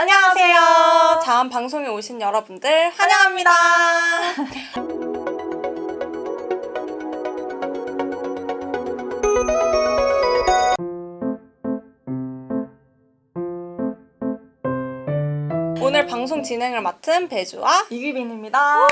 안녕하세요. 자한 방송에 오신 여러분들 환영합니다. 오늘 방송 진행을 맡은 배주와 이규빈입니다.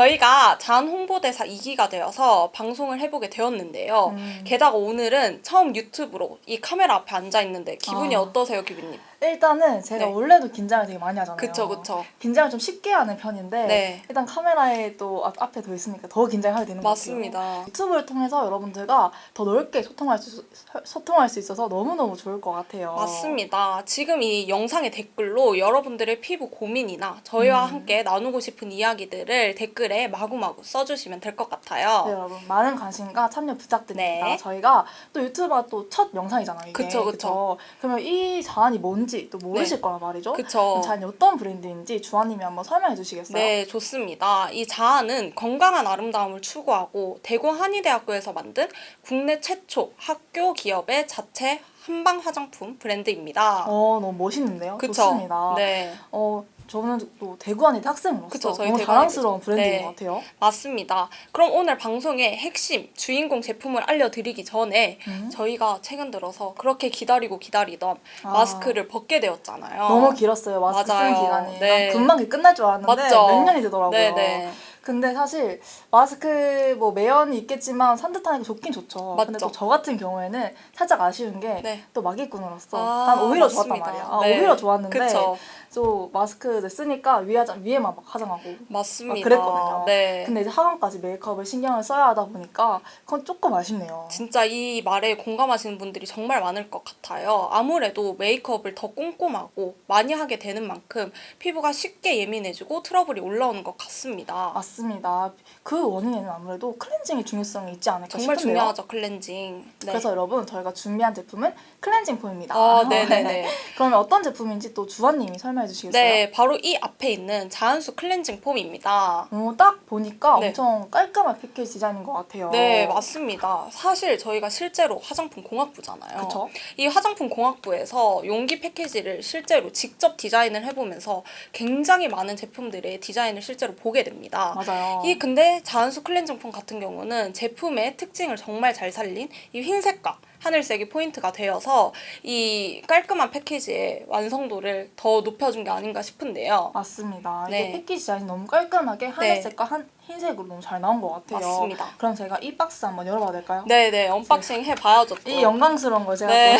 저희가 잔 홍보대사 2기가 되어서 방송을 해보게 되었는데요. 음. 게다가 오늘은 처음 유튜브로 이 카메라 앞에 앉아 있는데 기분이 아. 어떠세요, 기빈님? 일단은 제가 네. 원래도 긴장을 되게 많이 하잖아요. 그쵸, 그쵸. 긴장을 좀 쉽게 하는 편인데 네. 일단 카메라에 또 앞- 앞에 더 있으니까 더 긴장하게 되는 것 같아요. 맞습니다. 유튜브를 통해서 여러분들과 더 넓게 소통할 수 소통할 수 있어서 너무 너무 좋을 것 같아요. 맞습니다. 지금 이 영상의 댓글로 여러분들의 피부 고민이나 저희와 음. 함께 나누고 싶은 이야기들을 댓글 에 마구마구 써주시면 될 것 같아요. 네, 여러분 많은 관심과 참여 부탁드립니다. 네. 저희가 또 유튜브가 또 첫 영상이잖아요. 이게. 그쵸, 그쵸. 그러면 이 자안이 뭔지 또 모르실 네. 거란 말이죠. 그쵸. 자안이 어떤 브랜드인지 주아님이 한번 설명해 주시겠어요? 네, 좋습니다. 이 자아는 건강한 아름다움을 추구하고 대구 한의대학교에서 만든 국내 최초 학교 기업의 자체 한방 화장품 브랜드입니다. 어 너무 멋있는데요. 그쵸? 좋습니다. 네, 어 저는 또 대구안의 학생으로서 그쵸, 저희 너무 자랑스러운 브랜드인 네. 것 같아요. 맞습니다. 그럼 오늘 방송의 핵심 주인공 제품을 알려드리기 전에 음. 저희가 최근 들어서 그렇게 기다리고 기다리던 아. 마스크를 벗게 되었잖아요. 너무 길었어요 마스크 맞아요. 쓰는 기간이 네. 난 금방 끝날 줄 알았는데 맞죠? 몇 년이 되더라고요. 네 네. 근데 사실 마스크 뭐 매연이 있겠지만 산뜻하니까 좋긴 좋죠. 근데 맞죠. 또저 같은 경우에는 살짝 아쉬운 게 또 네. 마기꾼으로서 아, 난 오히려 좋았단 맞습니다. 말이야. 아, 네. 오히려 좋았는데 그쵸. 또 마스크 이제 쓰니까 위에 화장, 위에만 막 화장하고 맞습니다. 막 그랬거든요. 네. 근데 이제 하관까지 메이크업을 신경을 써야 하다 보니까 그건 조금 아쉽네요. 진짜 이 말에 공감하시는 분들이 정말 많을 것 같아요. 아무래도 메이크업을 더 꼼꼼하고 많이 하게 되는 만큼 피부가 쉽게 예민해지고 트러블이 올라오는 것 같습니다. 맞습니다. 그 원인에는 아무래도 클렌징의 중요성이 있지 않을까 정말 싶은데요. 중요하죠, 클렌징. 네. 그래서 여러분 저희가 준비한 제품은 클렌징 폼입니다. 아, 네네네. 그러면 어떤 제품인지 또 주원님이 설명해 주시겠어요? 네, 바로 이 앞에 있는 자연수 클렌징 폼입니다. 어, 딱 보니까 네. 엄청 깔끔한 패키지 디자인인 것 같아요. 네, 맞습니다. 사실 저희가 실제로 화장품 공학부잖아요. 그쵸? 이 화장품 공학부에서 용기 패키지를 실제로 직접 디자인을 해보면서 굉장히 많은 제품들의 디자인을 실제로 보게 됩니다. 맞아요. 이 근데 자연수 클렌징 폼 같은 경우는 제품의 특징을 정말 잘 살린 이 흰색과 하늘색이 포인트가 되어서 이 깔끔한 패키지의 완성도를 더 높여준 게 아닌가 싶은데요. 맞습니다. 네. 이게 패키지 디자인이 너무 깔끔하게 하늘색과 한, 흰색으로 너무 잘 나온 것 같아요. 맞습니다. 그럼 제가 이 박스 한번 열어봐도 될까요? 네네, 언박싱 해봐야죠. 또. 이 영광스러운 걸 제가 네.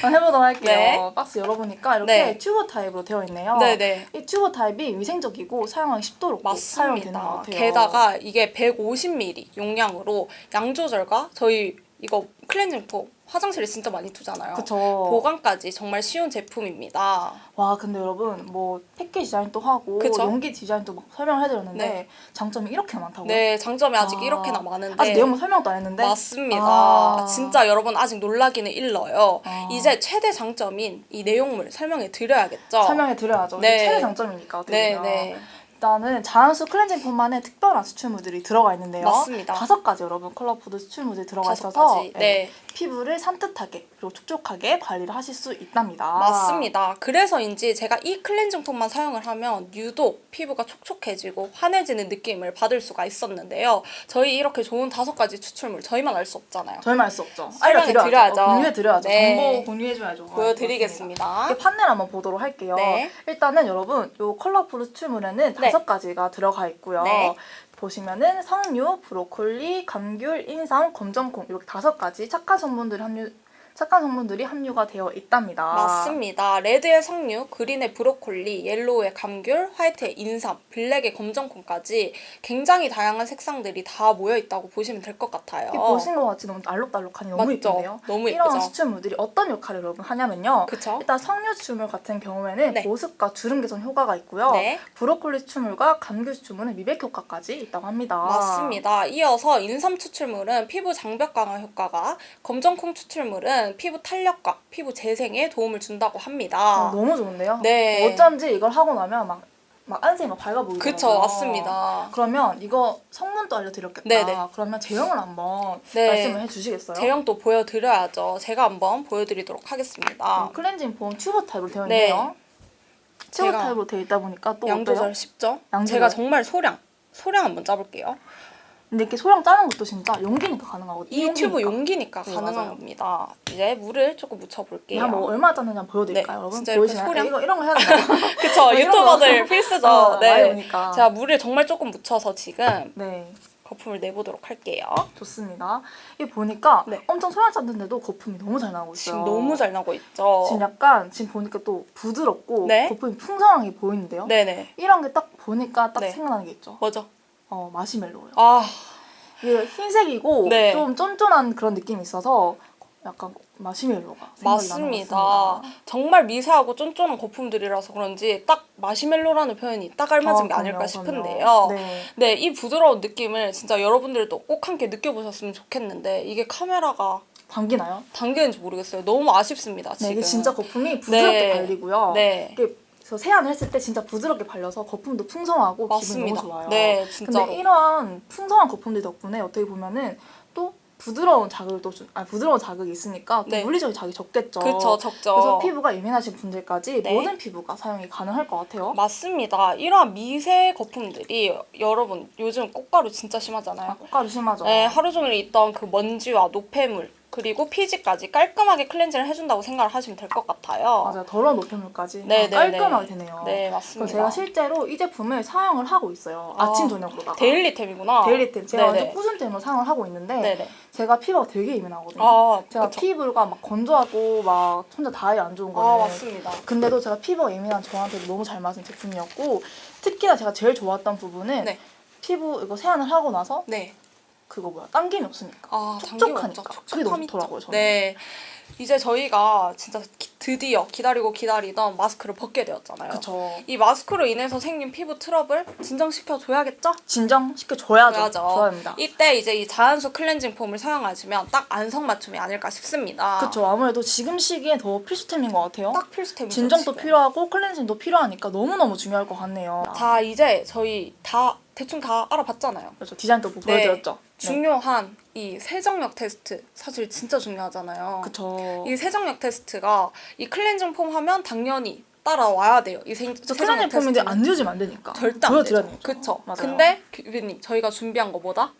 또 해보도록 할게요. 네. 박스 열어보니까 이렇게 네. 튜브 타입으로 되어 있네요. 네네. 이 튜브 타입이 위생적이고 사용하기 쉽도록 또 사용이 되는 것. 같아요. 게다가 이게 150ml 용량으로 양 조절과 저희 이거 클렌징 폼 화장실에 진짜 많이 두잖아요. 그쵸. 보관까지 정말 쉬운 제품입니다. 와 근데 여러분 뭐 패키지 디자인도 하고 그쵸? 용기 디자인도 막 설명을 해드렸는데 네. 장점이 이렇게 많다고요? 네, 장점이 아직 아, 이렇게나 많은데 아직 내용 설명도 안 했는데 맞습니다. 아. 진짜 여러분 아직 놀라기는 일러요. 아. 이제 최대 장점인 이 내용물 설명해 드려야겠죠. 설명해 드려야죠. 네. 최대 장점이니까 어떻게 네, 보면. 네. 일단은 자연수 클렌징 폼만의 특별한 수출물들이 들어가 있는데요. 맞습니다. 다섯 가지 여러분 컬러푸드 수출물들이 들어가 다섯 있어서 가지. 네, 네. 피부를 산뜻하게 그리고 촉촉하게 관리를 하실 수 있답니다. 맞습니다. 그래서인지 제가 이 클렌징 폼만 사용을 하면 유독 피부가 촉촉해지고 환해지는 느낌을 받을 수가 있었는데요. 저희 이렇게 좋은 다섯 가지 추출물 저희만 알 수 없잖아요. 저희만 알 수 없죠. 알려드려야죠. 드려야죠. 어, 공유해드려야죠. 네. 정보 공유해줘야죠. 보여드리겠습니다. 이렇게 판넬 한번 보도록 할게요. 네. 일단은 여러분 요 컬러풀 수출물에는 네. 다섯 가지가 들어가 있고요. 네. 보시면은 석류, 브로콜리, 감귤, 인삼, 검정콩 이렇게 다섯 가지 착한 성분들이 함유 착한 성분들이 함유가 되어 있답니다. 맞습니다. 레드의 석류, 그린의 브로콜리, 옐로우의 감귤, 화이트의 인삼, 블랙의 검정콩까지 굉장히 다양한 색상들이 다 모여 있다고 보시면 될 것 같아요. 보신 것 같이 너무 알록달록하니 너무 맞죠? 예쁜데요. 너무 이런 예쁘죠? 수출물들이 어떤 역할을 여러분 하냐면요. 그쵸? 일단 석류 수출물 같은 경우에는 네. 보습과 주름 개선 효과가 있고요. 네. 브로콜리 수출물과 감귤 수출물은 미백 효과까지 있다고 합니다. 맞습니다. 이어서 인삼 추출물은 피부 장벽 강화 효과가, 검정콩 추출물은 피부 탄력과 피부 재생에 도움을 준다고 합니다. 어, 너무 좋은데요? 네. 어쩐지 이걸 하고 나면 막 막 안색이 막 밝아 보이더라고요. 그쵸, 맞습니다. 그러면 이거 성분도 알려드렸겠다. 네네. 그러면 제형을 한번 네. 말씀을 해주시겠어요? 제형 또 보여드려야죠. 제가 한번 보여드리도록 하겠습니다. 어, 클렌징 폼 튜브 타입으로 되어 네. 있네요. 튜브 타입으로 되어 있다 보니까 또양 어때요? 쉽죠? 양 제가. 정말 소량, 소량 한번 짜볼게요. 근데 이렇게 소량 짜는 것도 진짜 용기니까 가능하거든요. 이 튜브 용기니까 네, 가능한 맞아요. 겁니다. 이제 물을 조금 묻혀볼게요. 내가 뭐 얼마 짜는지 한번 보여드릴까요, 네, 여러분? 진짜 이렇게 보이시나요? 소량? 이거 이런 거 해야 된다. 그쵸, 뭐 이런 거. 유튜버들 필수죠. 어, 많이 네. 오니까. 제가 물을 정말 조금 묻혀서 지금 네, 거품을 내보도록 할게요. 좋습니다. 이 보니까 네. 엄청 소량 짰는데도 거품이 너무 잘 나오고 있어요. 지금 너무 잘 나고 있죠? 지금 약간 지금 보니까 또 부드럽고 네. 거품이 풍성하게 보이는데요. 네네. 이런 게 딱 보니까 딱 네. 생각나는 게 있죠. 뭐죠? 어 마시멜로요. 아, 이게 흰색이고 네. 좀 쫀쫀한 그런 느낌이 있어서 약간 마시멜로가 생각이 나는 것 맞습니다. 같습니다. 정말 미세하고 쫀쫀한 거품들이라서 그런지 딱 마시멜로라는 표현이 딱 알맞은 게 아, 아닐까 그럼요, 싶은데요. 네. 네, 이 부드러운 느낌을 진짜 여러분들도 꼭 함께 느껴보셨으면 좋겠는데 이게 카메라가 당기나요? 당기는지 모르겠어요. 너무 아쉽습니다. 네, 지금. 이게 진짜 거품이 부드럽게 네. 발리고요. 네, 이게 그래서 세안을 했을 때 진짜 부드럽게 발려서 거품도 풍성하고 맞습니다. 너무 좋아요. 네, 진짜로. 근데 이런 풍성한 거품들 덕분에 어떻게 보면은 또 부드러운 자극을 또 주, 아 부드러운 자극이 있으니까 또 네. 물리적인 자극이 적겠죠. 그쵸, 적죠. 그래서 피부가 예민하신 분들까지 네. 모든 피부가 사용이 가능할 것 같아요. 맞습니다. 이러한 미세 거품들이 여러분 요즘 꽃가루 진짜 심하잖아요. 아, 꽃가루 심하죠. 네, 하루 종일 있던 그 먼지와 노폐물 그리고 피지까지 깔끔하게 클렌징을 해준다고 생각을 하시면 될 것 같아요. 맞아요. 더러운 노폐물까지 네, 아, 네, 깔끔하게 되네요. 네, 맞습니다. 제가 실제로 이 제품을 사용을 하고 있어요. 아, 아침 저녁으로다가. 데일리템이구나. 데일리템. 제가 네네. 완전 꾸준템으로 사용을 하고 있는데 네네. 제가 피부가 되게 예민하거든요. 아, 제가 그쵸. 피부가 막 건조하고 막 혼자 다이 안 좋은 거는 아, 맞습니다. 근데도 제가 피부가 예민한 저한테도 너무 잘 맞은 제품이었고 특히나 제가 제일 좋았던 부분은 네. 피부 이거 세안을 하고 나서 네. 그거 뭐야 당김이 없으니까 아, 촉촉하니까. 그게 너무 좋더라고요. 저는. 네. 이제 저희가 진짜 기- 드디어 기다리고 기다리던 마스크를 벗게 되었잖아요. 그쵸 이 마스크로 인해서 생긴 피부 트러블 진정시켜 줘야겠죠? 진정시켜 줘야죠. 줘야합니다 이때 이제 이 자연수 클렌징 폼을 사용하시면 딱 안성맞춤이 아닐까 싶습니다. 그쵸 아무래도 지금 시기에 더 필수템인 것 같아요 딱 필수템이죠. 진정도 지금. 필요하고 클렌징도 필요하니까 너무너무 중요할 것 같네요 자 이제 저희 다 대충 다 알아봤잖아요. 그렇죠 디자인도 뭐 네. 보여드렸죠 네. 중요한 이 세정력 테스트 사실 진짜 중요하잖아요. 그쵸 이 세정력 테스트가 이 클렌징 폼 하면 당연히 따라와야 돼요. 이 세, 저 세정력 폼인데 테스트는. 안 지워지면 안 되니까 절대 안 보여드려야 되죠. 되니까. 그쵸. 맞아요. 근데 규빈님 저희가 준비한 거보다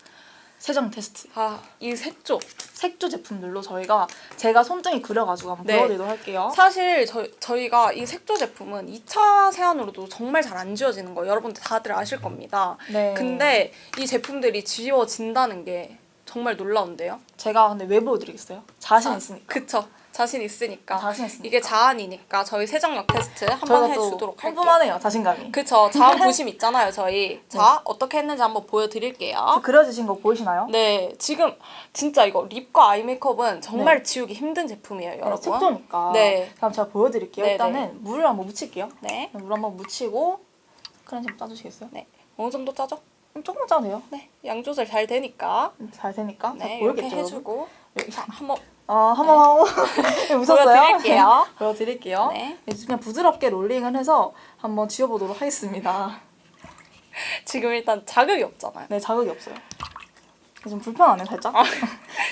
세정 테스트 아 이 색조 색조 제품들로 저희가 제가 손등에 그려가지고 한번 네. 보여드리도록 할게요. 사실 저, 저희가 이 색조 제품은 2차 세안으로도 정말 잘 안 지워지는 거 여러분들 다들 아실 겁니다. 네. 근데 이 제품들이 지워진다는 게 정말 놀라운데요. 제가 근데 왜 보여드리겠어요? 자신 아, 있으니까. 그쵸. 자신 있으니까. 자신 있으니까. 이게 자안이니까 저희 세정력 테스트 한번 저희가 또 해주도록 할게요. 뿜뿜하네요 자신감이. 그쵸. 자안 부심 있잖아요, 저희. 자, 어떻게 했는지 한번 보여드릴게요. 저 그려주신 거 보이시나요? 네, 지금 진짜 이거 립과 아이 메이크업은 정말 지우기 힘든 제품이에요, 네, 여러분. 색조니까. 네. 그럼 제가 보여드릴게요. 네, 일단은 물을 한번 묻힐게요. 네. 물 한번 묻히고 클렌징 짜주시겠어요? 네. 어느 정도 짜죠? 좀 조금만 짜도 돼요. 네. 양 조절 잘 되니까. 잘 되니까. 네, 잘 이렇게 보이겠죠, 여러분? 해주고. 자, 한번 아, 한번 하고. 네, 웃었어요? 보여드릴게요. 보여드릴게요. 네. 네, 그냥 부드럽게 롤링을 해서 한번 지워보도록 하겠습니다. 지금 일단 자극이 없잖아요. 네, 자극이 없어요. 좀 불편하네, 살짝. 아.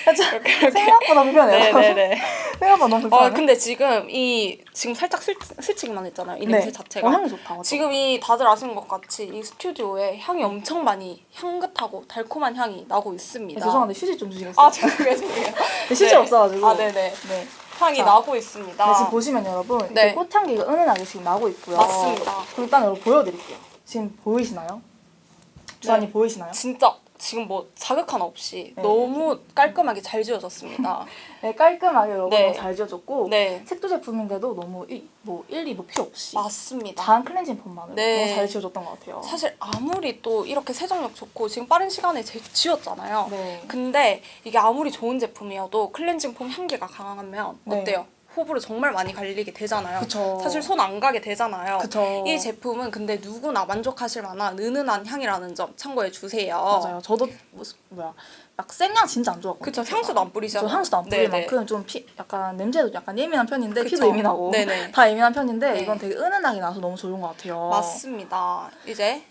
살짝 이렇게 이렇게. 생각보다 불편해요. 네네네. 생각보다 너무 불편해. 아 근데 지금 이 지금 살짝 스, 스치기만 했잖아요. 이 냄새 자체가. 어, 향이 좋다. 맞아. 지금 이 다들 아시는 것 같이 이 스튜디오에 향이 엄청 많이 향긋하고 달콤한 향이 나고 있습니다. 네, 죄송한데 휴지 좀 주시겠어요? 아 죄송해요. 죄송해요. 네, 실제 없어가지고. 아 네네. 네. 향이 자. 나고 있습니다. 네, 지금 보시면 여러분 네. 꽃향기가 은은하게 지금 나고 있고요. 맞습니다. 그럼 일단 여러분 보여드릴게요. 지금 보이시나요? 주사님 네. 보이시나요? 진짜 지금 뭐 자극 하나 없이 네. 너무 깔끔하게 잘 지워졌습니다. 네, 깔끔하게 여러분 네. 너무 잘 지어졌고 네. 색조 제품인데도 너무 일, 뭐 1, 2 뭐 필요 없이 맞습니다. 자한 클렌징 폼만으로 네. 너무 잘 지워졌던 것 같아요. 사실 아무리 또 이렇게 세정력 좋고 지금 빠른 시간에 제- 지웠잖아요. 네. 근데 이게 아무리 좋은 제품이어도 클렌징 폼 향기가 강하면 네. 어때요? 호불호 정말 많이 갈리게 되잖아요. 그쵸. 사실 손 안 가게 되잖아요. 그쵸. 이 제품은 근데 누구나 만족하실 만한 은은한 향이라는 점 참고해 주세요. 맞아요. 저도 뭐, 뭐야 막 생향 진짜 안 좋아하거든요. 그쵸 향수도 안저 뿌리잖아요. 향수도 안 뿌릴 네네. 만큼 좀 피, 약간 냄새도 약간 예민한 편인데 그쵸. 피도 예민하고 네네. 다 예민한 편인데 네. 이건 되게 은은하게 나서 너무 좋은 것 같아요. 맞습니다. 이제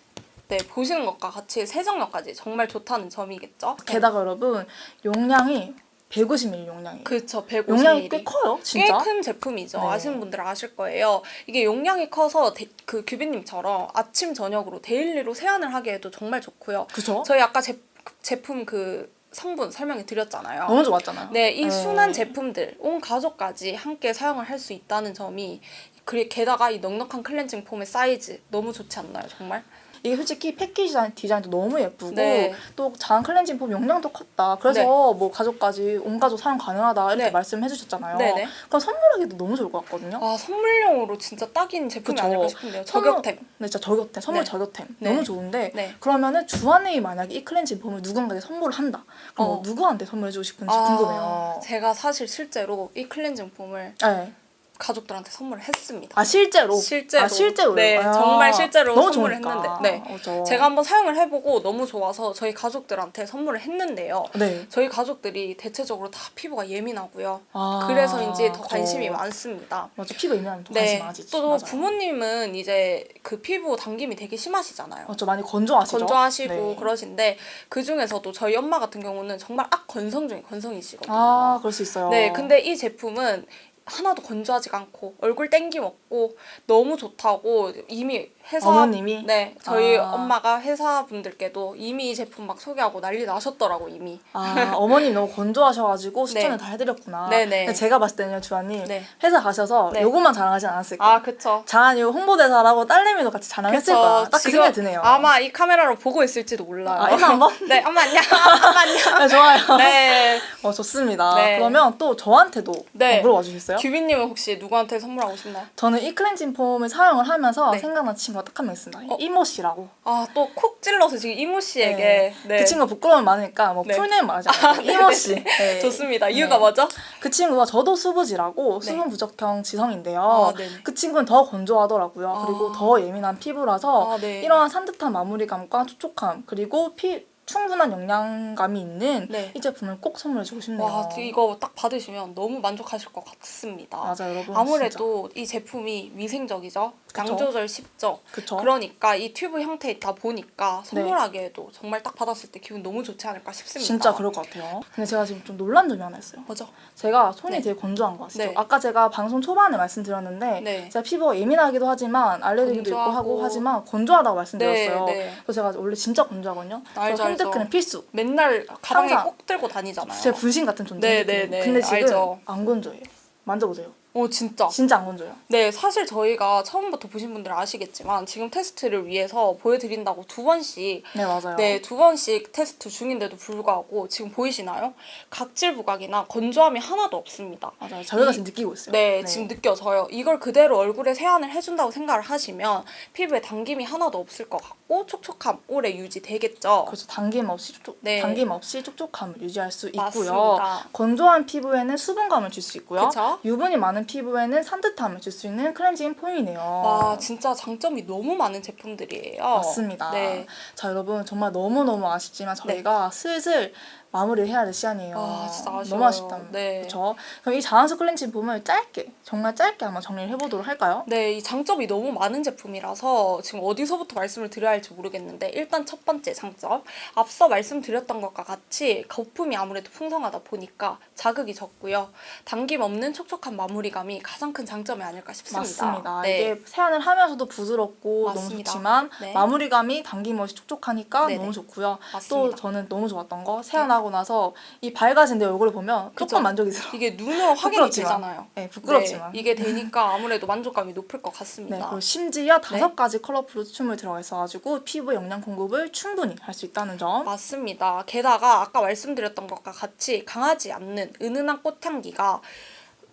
네 보시는 것과 같이 세정력까지 정말 좋다는 점이겠죠. 게다가 여러분 용량이 150ml 용량이에요. 그쵸 150ml. 용량이 꽤 커요, 진짜. 꽤 큰 제품이죠. 네. 아시는 분들은 아실 거예요. 이게 용량이 커서 데- 그 규빈님처럼 아침 저녁으로 데일리로 세안을 하기에도 정말 좋고요. 그죠? 저희 아까 제, 제품 그 성분 설명해 드렸잖아요. 너무 좋았잖아요. 네, 이 네. 순한 제품들 온 가족까지 함께 사용을 할 수 있다는 점이 그리 게다가 이 넉넉한 클렌징 폼의 사이즈 너무 좋지 않나요, 정말? 이게 솔직히 패키지 디자인, 디자인도 너무 예쁘고 네. 또 장안 클렌징 폼 용량도 컸다. 그래서 네. 뭐 가족까지 온 가족 사용 가능하다 이렇게 네. 말씀해 주셨잖아요. 네네. 그럼 선물하기도 너무 좋을 것 같거든요. 아 선물용으로 진짜 딱인 제품이 그쵸. 아닐까 싶은데요. 저격템. 네, 진짜 저격템, 선물 네. 저격템 네. 너무 좋은데 네. 그러면은 주한이 만약에 이 클렌징 폼을 누군가에게 선물을 한다. 그럼 어. 뭐 누구한테 선물해 주고 싶은지 아, 궁금해요. 제가 사실 실제로 이 클렌징 폼을 네. 가족들한테 선물을 했습니다. 아 실제로. 실제로. 아 실제로. 네, 정말 실제로 선물을 좋으니까. 했는데. 네. 그렇죠. 제가 한번 사용을 해보고 너무 좋아서 저희 가족들한테 선물을 했는데요. 네. 저희 가족들이 대체적으로 다 피부가 예민하고요. 아, 그래서인지 더. 관심이 많습니다. 맞아 피부 예민하면 더 관심 네. 많아지지. 또 맞아요. 부모님은 이제 그 피부 당김이 되게 심하시잖아요. 맞죠 많이 건조하시죠. 건조하시고 네. 그러신데 그 중에서도 저희 엄마 같은 경우는 정말 악 건성 중에 건성이시거든요. 아 그럴 수 있어요. 네, 근데 이 제품은 하나도 건조하지가 않고 얼굴 땡김 없고 너무 좋다고 이미 회사 어머님이? 네 저희 아. 엄마가 회사 분들께도 이미 이 제품 막 소개하고 난리 나셨더라고 이미 아 어머님 너무 건조하셔가지고 추천을 네. 다 해드렸구나. 네네. 근데 제가 봤을 때는요 주한님 네. 회사 가셔서 네. 요것만 자랑하진 않았을 거예요. 아 그쵸 장한이 홍보대사라고 딸내미도 같이 자랑했을 그쵸. 거야. 딱 그 지금 생각이 드네요. 아마 이 카메라로 보고 있을지도 몰라요 아, 인사 한번? 네 엄마 안녕 엄마 안녕 네, 좋아요. 네 어 좋습니다. 네. 그러면 또 저한테도 네. 어, 물어봐 주시겠어요? 규빈님은 혹시 누구한테 선물하고 싶나요? 저는 이 클렌징 폼을 사용을 하면서 네. 생각난 친구가 딱 한 명 있습니다. 어? 이모 씨라고. 아 또 콕 찔러서 지금 이모 씨에게 네. 그 친구가 부끄러움이 많으니까 뭐 네. 풀네임 말하지 않고 이모 네네. 씨. 네. 좋습니다 네. 이유가 뭐죠? 그 친구가 저도 수부지라고 네. 수분 부족형 지성인데요. 아. 그 친구는 더 건조하더라고요. 아. 그리고 더 예민한 피부라서 아, 네. 이러한 산뜻한 마무리감과 촉촉함 그리고 피 충분한 영양감이 있는 네. 이 제품을 꼭 선물해주고 싶네요. 와 이거 딱 받으시면 너무 만족하실 것 같습니다. 맞아요, 여러분. 아무래도 이 제품이 위생적이죠. 그쵸. 양 조절 쉽죠. 그쵸? 그러니까 이 튜브 형태이다 보니까 선물하기에도 정말 딱 받았을 때 기분 너무 좋지 않을까 싶습니다. 진짜 그럴 것 같아요. 근데 제가 지금 좀 놀란 점이 하나 있어요. 뭐죠? 제가 손이 네. 되게 건조한 거 아시죠? 네. 아까 제가 방송 초반에 말씀드렸는데 네. 제가 피부가 예민하기도 하지만 알레르기도 있고 건조하고. 하고 하지만 건조하다고 말씀드렸어요. 네, 네. 그래서 제가 원래 진짜 건조하거든요. 그래서 핸드크림. 필수. 맨날 가방에 항상 꼭 들고 다니잖아요. 제 분신 같은 존재. 네, 핸드크림. 네, 네. 근데 지금 알죠. 안 건조해요. 만져보세요. 오 진짜. 진짜 안 건조해요. 네, 사실 저희가 처음부터 보신 분들은 아시겠지만 지금 테스트를 위해서 보여드린다고 두 번씩 네 맞아요. 네, 두 번씩 테스트 중인데도 불구하고 지금 보이시나요? 각질 부각이나 건조함이 하나도 없습니다. 맞아요. 저희가 이- 지금 느끼고 있어요. 네, 지금 느껴져요. 이걸 그대로 얼굴에 세안을 해준다고 생각을 하시면 피부에 당김이 하나도 없을 것 같고 촉촉함 오래 유지되겠죠. 그래서 당김 없이 촉촉, 네. 당김 없이 촉촉함을 유지할 수 있고요. 맞습니다. 건조한 피부에는 수분감을 줄 수 있고요. 그쵸? 유분이 많은 피부에는 산뜻함을 줄 수 있는 클렌징 폼이네요. 와, 진짜 장점이 너무 많은 제품들이에요. 맞습니다. 네. 자 여러분 정말 너무 너무 아쉽지만 저희가 슬슬 마무리를 해야 될 시간이에요. 아, 진짜 아쉬워요. 너무 아쉽다. 네. 그렇죠. 그럼 이 자연수 클렌징 폼을 짧게 정말 짧게 한번 정리를 해보도록 할까요? 네, 이 장점이 너무 많은 제품이라서 지금 어디서부터 말씀을 드려야 할지 모르겠는데 일단 첫 번째 장점 앞서 말씀드렸던 것과 같이 거품이 아무래도 풍성하다 보니까 자극이 적고요 당김 없는 촉촉한 마무리감이 가장 큰 장점이 아닐까 싶습니다. 맞습니다. 네. 이게 세안을 하면서도 부드럽고 너무 맞습니다. 좋지만 네. 마무리감이 당김없이 촉촉하니까 네네. 너무 좋고요. 또 맞습니다. 저는 너무 좋았던 거 세안하고 나서 이 밝아진 내 얼굴을 보면 그쵸? 조금 만족스러워. 이게 눈으로 확인이. 되잖아요. 네, 부끄럽지만. 네, 이게 되니까 아무래도 만족감이 높을 것 네, 같습니다. 그리고 심지어 다섯 가지 컬러풀 춤을 들어가 있어가지고 피부 영양 공급을 충분히 할 수 있다는 점. 맞습니다. 게다가 아까 말씀드렸던 것과 같이 강하지 않는 은은한 꽃향기가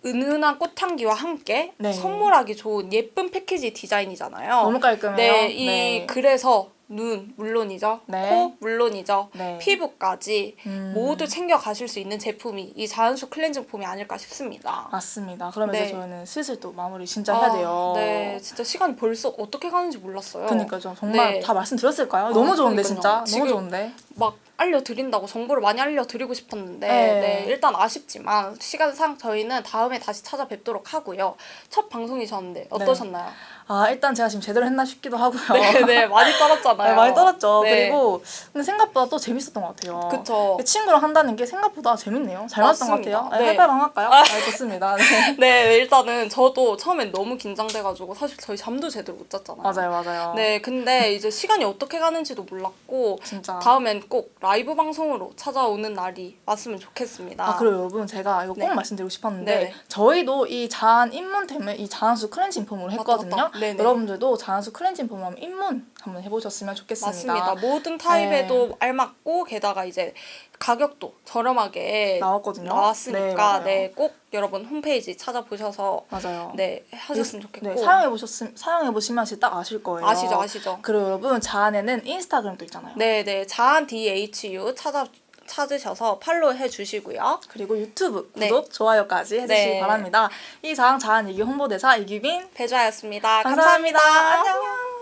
은은한 꽃향기와 함께 네. 선물하기 좋은 예쁜 패키지 디자인이잖아요. 너무 깔끔해요. 네, 이 그래서 눈 물론이죠. 네. 코 물론이죠. 네. 피부까지 음. 모두 챙겨 가실 수 있는 제품이 이 자연수 클렌징 폼이 아닐까 싶습니다. 맞습니다. 그러면 네. 이제 저희는 슬슬 또 마무리 진짜 해야 돼요. 네, 진짜 시간이 벌써 어떻게 가는지 몰랐어요. 그니까 좀 정말 네. 다 말씀드렸을까요? 너무 좋은데 그러니까요. 진짜 너무 좋은데. 막 알려드린다고 정보를 많이 알려드리고 싶었는데 네. 네, 일단 아쉽지만 시간상 저희는 다음에 다시 찾아뵙도록 하고요. 첫 방송이셨는데 어떠셨나요? 아 일단 제가 지금 제대로 했나 싶기도 하고요. 네, 네, 많이 떨었잖아요. 네, 많이 떨었죠. 네. 그리고 근데 생각보다 또 재밌었던 것 같아요. 그쵸. 친구랑 한다는 게 생각보다 재밌네요. 잘 맞았던 것. 같아요. 네, 네. 해발방 할까요? 아, 좋습니다. 네. 네, 일단은 저도 처음엔 너무 긴장돼가지고 사실 저희 잠도 제대로 못 잤잖아요. 맞아요, 맞아요. 네, 근데 이제 시간이 어떻게 가는지도 몰랐고 진짜. 다음엔 꼭 라이브 방송으로 찾아오는 날이 왔으면 좋겠습니다. 아 그리고 여러분 제가 이거 꼭 네. 말씀드리고 싶었는데 네네. 저희도 이 자한 입문템을 이 자한수 클렌징 폼으로 맞다, 했거든요. 맞다. 네네. 여러분들도 자한수 클렌징 한번 입문 한번 해보셨으면 좋겠습니다. 맞습니다. 모든 타입에도 알맞고 게다가 이제 가격도 저렴하게 나왔거든요. 네, 나왔으니까 맞아요. 네, 꼭 여러분 홈페이지 찾아보셔서 맞아요. 네 하셨으면 좋겠고 네, 사용해 보셨음 사용해 보시면 진짜 딱 아실 거예요. 아시죠 아시죠? 그리고 여러분 자한에는 인스타그램도 있잖아요. 네 네 자한 DHU 찾아 찾으셔서 팔로우 해주시고요. 그리고 유튜브 네. 구독, 좋아요까지 해주시기 네. 바랍니다. 이상 자한 이기 홍보대사 이규빈 배주하였습니다. 감사합니다. 감사합니다. 안녕.